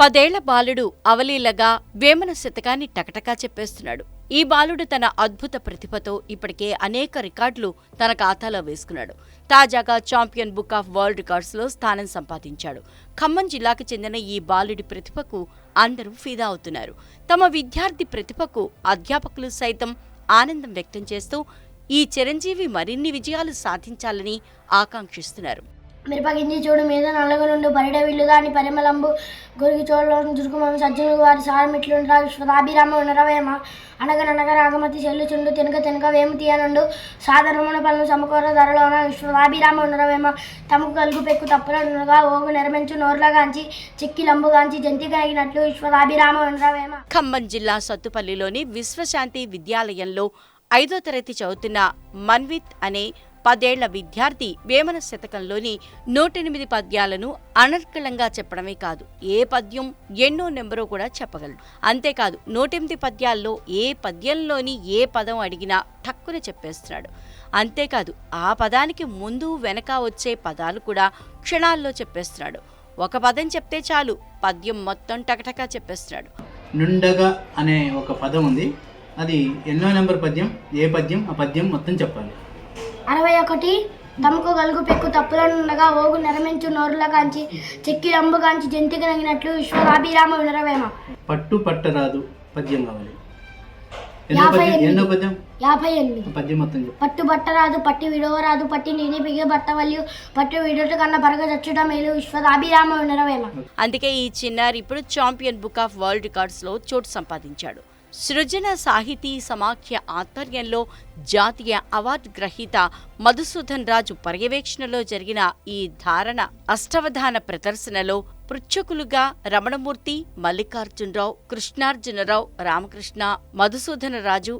పదేళ్ళ బాలుడు అవలీలగా వేమన శతకాన్ని టకటకా చెప్పేస్తున్నాడు. ఈ బాలుడు తన అద్భుత ప్రతిభతో ఇప్పటికే అనేక రికార్డులు తన ఖాతాలో వేసుకున్నాడు. తాజాగా చాంపియన్ బుక్ ఆఫ్ వరల్డ్ రికార్డ్స్లో స్థానం సంపాదించాడు. ఖమ్మం జిల్లాకు చెందిన ఈ బాలుడి ప్రతిభకు అందరూ ఫిదా అవుతున్నారు. తమ విద్యార్థి ప్రతిభకు అధ్యాపకులు సైతం ఆనందం వ్యక్తం చేస్తూ ఈ చిరంజీవి మరిన్ని విజయాలు సాధించాలని ఆకాంక్షిస్తున్నారు. మిరపగింజి చూడు మీద నల్లగనుండు బరిడ విల్లు దాని పరిమళంబు గురికి చోళ్ళను దుర్గమం సజ్జనులు వారి సారమిట్లుండ్రా విశ్వదాభిరామ ఉండరవేమ అనగననగ రాగమతి చెల్లుచుండు తినక తినక వేము తీయనుండు. సాధారణమున పనులు సమకూర ధరలోన విశ్వదాభిరామ ఉన్నరవేమ తమకు కలుగు పెక్కు తప్పులనుగా ఓగు నెరమించు నోర్లగాంచి చిక్కి లంబుగాంచి జంతి కలిగినట్లు విశ్వదాభిరామ ఉన్నరవేమ. ఖమ్మం జిల్లా సత్తుపల్లిలోని విశ్వశాంతి విద్యాలయంలో ఐదో తరగతి చదువుతున్న మన్విత్ అనే పదేళ్ళ విద్యార్థి వేమన శతకంలోని నూటెనిమిది పద్యాలను అనర్కళంగా చెప్పడమే కాదు ఏ పద్యం ఎన్నో నెంబరో కూడా చెప్పగలడు అంతేకాదు నూటెనిమిది పద్యాల్లో ఏ పద్యంలోని ఏ పదం అడిగినా టక్కున చెప్పేస్తున్నాడు. అంతేకాదు ఆ పదానికి ముందు వెనక వచ్చే పదాలు కూడా క్షణాల్లో చెప్పేస్తున్నాడు. ఒక పదం చెప్తే చాలు పద్యం మొత్తం టకటకా చెప్పేస్తున్నాడు. నుండగా అనే ఒక పదం ఉంది. అది ఎన్నో నెంబర్ పద్యం ఏ పద్యం ఆ పద్యం మొత్తం చెప్పాలి. అరవై ఒకటి తమకు గలుగు పెక్కు తప్పులనుండగా ఓగు నెరమించు నోరులగాంచి చెక్కి లంబుగాంచి జంతి కలిగినట్లు విశ్వదాభిరామ ఉండరవేమ పట్టు పట్టరాదు పద్యం కావాలి. యాభై పద్యం ఎనిమిది. పట్టు బట్టరాదు పట్టి విడవరాదు పట్టి నీని బిగి బట్టవల్యు పట్టు విడుట కన్నా పరగ చచ్చుట మేలు విశ్వదాభిరామ ఉండరవేమ అందుకే ఈ చిన్నారి ఇప్పుడు చాంపియన్ బుక్ ఆఫ్ వరల్డ్ రికార్డ్స్లో చోటు సంపాదించాడు. సృజన సాహితీ సమాఖ్య ఆధ్వర్యంలో జాతీయ అవార్డు గ్రహీత మధుసూదన్ రాజు పర్యవేక్షణలో జరిగిన ఈ ధారణ అష్టవధాన ప్రదర్శనలో పృచ్ఛకులుగా రమణమూర్తి మల్లికార్జునరావు కృష్ణార్జునరావు రామకృష్ణ మధుసూదన రాజు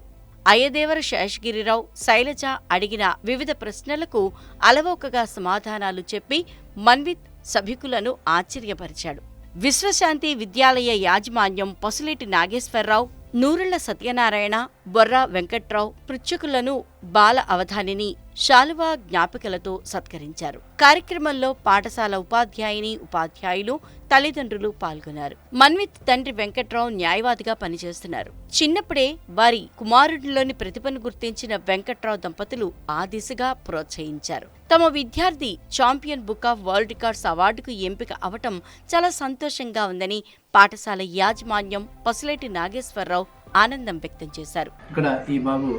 అయ్యదేవర శేషగిరిరావు శైలజ అడిగిన వివిధ ప్రశ్నలకు అలవోకగా సమాధానాలు చెప్పి మన్విత్ సభికులను ఆశ్చర్యపరిచాడు. విశ్వశాంతి విద్యాలయ యాజమాన్యం పసులేటి నాగేశ్వరరావు నూరుళ్ళ సత్యనారాయణ బొర్రా వెంకట్రావు పృచ్ఛకులను బాల అవధానిని శాలువా జ్ఞాపికలతో సత్కరించారు. కార్యక్రమంలో పాఠశాల ఉపాధ్యాయుని ఉపాధ్యాయులు తల్లిదండ్రులు పాల్గొన్నారు. మన్విత్ తండ్రి వెంకట్రావు న్యాయవాదిగా పనిచేస్తున్నారు. చిన్నప్పుడే వారి కుమారుడిలోని ప్రతిభను గుర్తించిన వెంకట్రావు దంపతులు ఆ దిశగా ప్రోత్సహించారు. తమ విద్యార్థి champion book of world records అవార్డుకు ఎంపిక అవటం చాలా సంతోషంగా ఉందని పాఠశాల యాజమాన్యం పసులేటి నాగేశ్వరరావు ఆనందం వ్యక్తం చేశారు. ఇక్కడ ఈ బాబు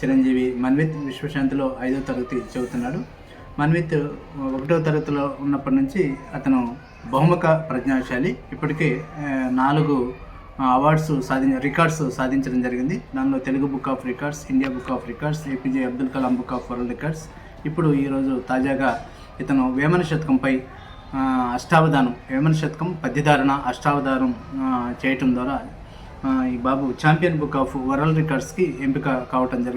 చిరంజీవి మన్విత్ విశ్వశాంతిలో ఐదో తరగతి చదువుతున్నాడు. మన్విత్ ఒకటో తరగతిలో ఉన్నప్పటి నుంచి అతను బహుముఖ ప్రజ్ఞాశాలి. ఇప్పటికే నాలుగు అవార్డ్స్ సాధించ రికార్డ్స్ సాధించడం జరిగింది. దానిలో Telugu book of records India book of records APJ Abdul Kalam book of world records. ఇప్పుడు ఈరోజు తాజాగా ఇతను వేమన శతకంపై అష్టావధానం వేమన శతకం పద్యధారణ అష్టావధానం చేయటం ద్వారా ఈ బాబు ఛాంపియన్ బుక్ ఆఫ్ వరల్డ్ రికార్డ్స్కి ఎంపిక కావటం జరిగింది.